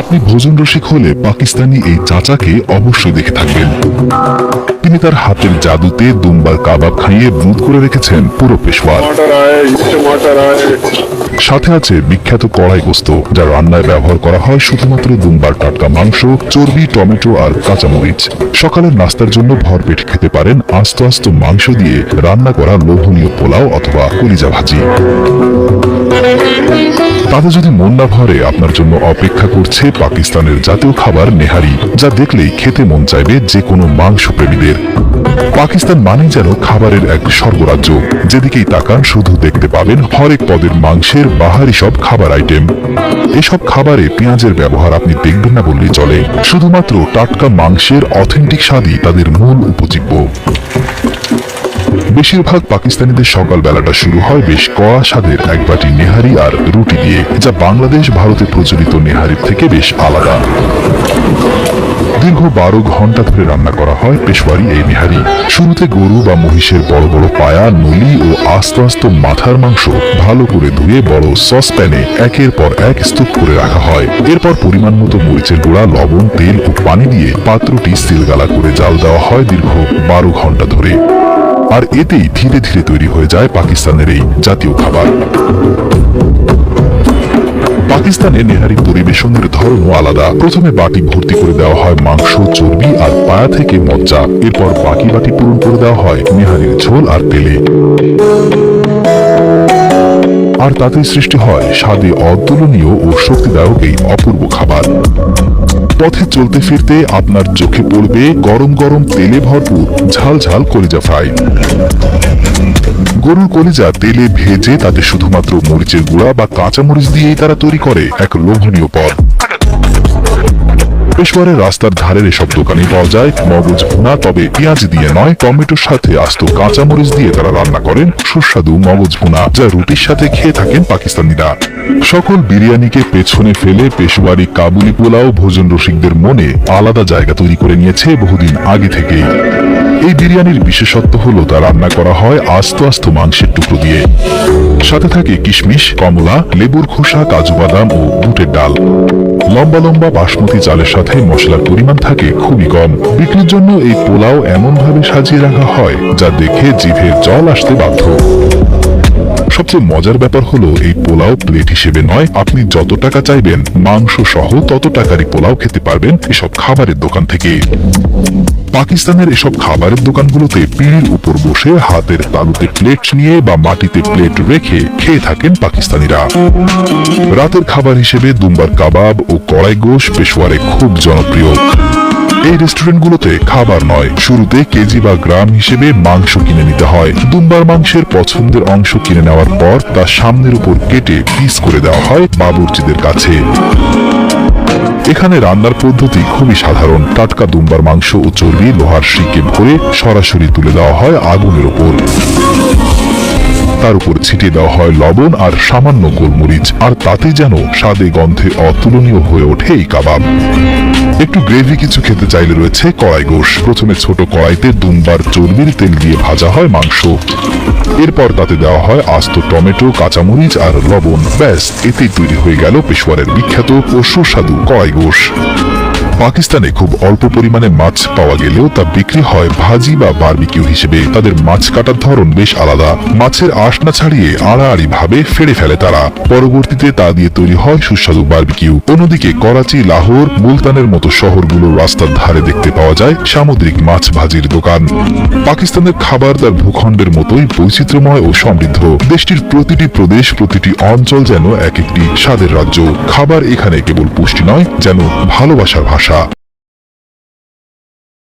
আপনি ভোজন রসিক হলে পাকিস্তানি এই চাচাকে অবশ্যই দেখে থাকবেন। তিনি তার হাতের জাদুতে দুম্বার কাবাব খাইয়ে ভূত করে রেখেছেন পুরো পেশওয়ার। সাথে আছে বিখ্যাত কড়াই গোস্ত যা রান্নায় ব্যবহার করা হয় শুধুমাত্র দুম্বার টাটকা মাংস, চর্বি, টমেটো আর কাঁচামরিচ। সকালের নাস্তার জন্য ভর পেট খেতে পারেন আস্ত আস্ত মাংস দিয়ে রান্না করা লোভনীয় পোলাও অথবা কলিজা ভাজি। তাতে যদি মন না ভরে আপনার জন্য অপেক্ষা করছে পাকিস্তানের জাতীয় খাবার নেহারি, যা দেখলেই খেতে মন চাইবে যে কোনো মাংস প্রেমীদের পাকিস্তান মানে যেন খাবারের এক স্বর্গরাজ্য। যেদিকেই তাকান, শুধু দেখতে পাবেন হরেক পদের মাংসের বাহারি সব খাবার আইটেম। এসব খাবারে পেঁয়াজের ব্যবহার আপনি দেখবেন না বললেই চলে। শুধুমাত্র টাটকা মাংসের অথেন্টিক স্বাদই তাদের মূল উপজীব্য। বেশিরভাগ পাকিস্তানিদের সকাল বেলাটা শুরু হয় বেশ কড়া স্বাদের, এক বাটি নেহারি আর রুটি দিয়ে, যা বাংলাদেশ ভারতে প্রচলিত নেহারির থেকে বেশ আলাদা। দীর্ঘ বারো ঘণ্টা ধরে রান্না করা হয় পেশওয়ারি এই নেহারি। শুরুতে গরু বা মহিষের বড় বড় পায়া, নলি ও আস্ত আস্ত মাথার মাংস ভালো করে ধুয়ে বড় সস প্যানে একের পর এক স্তূপ করে রাখা হয়। এরপর পরিমাণ মতো মরিচের গুঁড়া, লবণ, তেল ও পানি দিয়ে পাত্রটি সিলগালা করে জাল দেওয়া হয় দীর্ঘ বারো ঘণ্টা ধরে। আর এতেই ধীরে ধীরে তৈরি হয়ে যায় পাকিস্তানের এই জাতীয় খাবার। পাকিস্তানে নেহারি পরিবেশনের ধরনও আলাদা। প্রথমে বাটি ভর্তি করে দেওয়া হয় মাংস, চর্বি আর পায়া থেকে মজ্জা। এরপর বাকি বাটি পূরণ করে দেওয়া হয় নেহারির ঝোল আর তেলে। আর তাতে সৃষ্টি হয় স্বাদে অতুলনীয় ও শক্তিদায়ক এই অপূর্ব খাবার। পথে চলতে ফিরতে আপনার চোখে পড়বে গরম গরম তেলে ভরপুর ঝাল ঝাল কলিজা ফ্রাই। গরুর কলিজা তেলে ভেজে তাতে শুধুমাত্র মরিচের গুঁড়া বা কাঁচা মরিচ দিয়েই তারা তৈরি করে এক লোভনীয় পদ। পেশোয়ারের রাস্তার ধারের এসব দোকানে পাওয়া যায় মগজ ভুনা, তবে পেঁয়াজ দিয়ে নয়, টমেটোর সাথে আস্ত কাঁচামরিচ দিয়ে তারা রান্না করেন। সুস্বাদু মগজ ভুনা যা রুটির সাথে খেয়ে থাকেন পাকিস্তানিরা। সকল বিরিয়ানিকে পেছনে ফেলে পেশোয়ারি কাবুলি পোলাও, ভোজন রসিকদের মনে আলাদা জায়গা তৈরি করে নিয়েছে বহুদিন আগে থেকেই। এই বিরিয়ানির বিশেষত্ব হলো তা রান্না করা হয় আস্ত আস্ত মাংসের টুকরো দিয়ে। সাথে থাকে কিশমিশ, কমলা, লেবুর খোসা, কাজু বাদাম ও বুটের ডাল। লম্বা লম্বা বাসমতি চালের সাথে মশলার পরিমাণ থাকে খুবই কম। বিক্রির জন্য এই পোলাও এমনভাবে সাজিয়ে রাখা হয়, যা দেখে জিভে জল আসতে বাধ্য। সবচেয়ে মজার ব্যাপার হলো, এই পোলাও প্লেট হিসেবে নয়, আপনি যত টাকা চাইবেন, মাংস সহ তত টাকারই পোলাও খেতে পারবেন এসব খাবারের দোকান থেকে। পাকিস্তানের এসব খাবারের দোকানগুলোতে পিঁড়ির উপর বসে হাতের তালুতে প্লেট নিয়ে বা মাটিতে প্লেট রেখে খেয়ে থাকেন পাকিস্তানিরা। রাতের খাবার হিসেবে দুম্বার কাবাব ও কড়াই গোশ পেশোয়ারে খুব জনপ্রিয়। এই রেস্টুরেন্টগুলোতে খাবার নয়, শুরুতে কেজি বা গ্রাম হিসেবে মাংস কিনে নিতে হয়। দুম্বার মাংসের পছন্দের অংশ কিনে নেওয়ার পর তা সামনের উপর কেটে পিস করে দেওয়া হয় বাবুর্চিদের কাছে। এখানে রান্নার পদ্ধতি খুবই সাধারণ। টাটকা দুম্বার মাংস ও চর্বি লোহার শিকে ভরে সরাসরি তুলে দেওয়া হয় আগুনের উপর। তার উপর ছিটিয়ে দেওয়া হয় লবণ আর সামান্য গোলমরিচ, আর তাতে যেন স্বাদে গন্ধে অতুলনীয় হয়ে ওঠে এই কাবাব। একটু গ্রেভি কিছু খেতে চাইলে রয়েছে কড়াই গোশ। প্রথমে ছোট কড়াইতে দুমবার চর্বির তেল দিয়ে ভাজা হয় মাংস। এরপর তাতে দেওয়া হয় আস্ত টমেটো, কাঁচামরিচ আর লবণ। ব্যাস, এতেই তৈরি হয়ে গেল পেশোয়ারের বিখ্যাত ও সুস্বাদু কড়াই গোশ। পাকিস্তানে খুব অল্প পরিমাণে মাছ পাওয়া গেলেও তা বিক্রি হয় ভাজি বা বারবিকিউ হিসেবে। তাদের মাছ কাটার ধরন বেশ আলাদা। মাছের আঁশ না ছাড়িয়ে আড়াআড়ি ভাবে ফেড়ে ফেলে তারা। পরবর্তীতে তা দিয়ে তৈরি হয় সুস্বাদু বারবিকিউ। অন্যদিকে করাচি, লাহোর, মুলতানের মতো শহরগুলোর রাস্তার ধারে দেখতে পাওয়া যায় সামুদ্রিক মাছ ভাজির দোকান। পাকিস্তানের খাবার তার ভূখণ্ডের মতোই বৈচিত্র্যময় ও সমৃদ্ধ। দেশটির প্রতিটি প্রদেশ, প্রতিটি অঞ্চল যেন এক একটি স্বাদের রাজ্য। খাবার এখানে কেবল পুষ্টি নয়, যেন ভালোবাসার ভাষা। shop.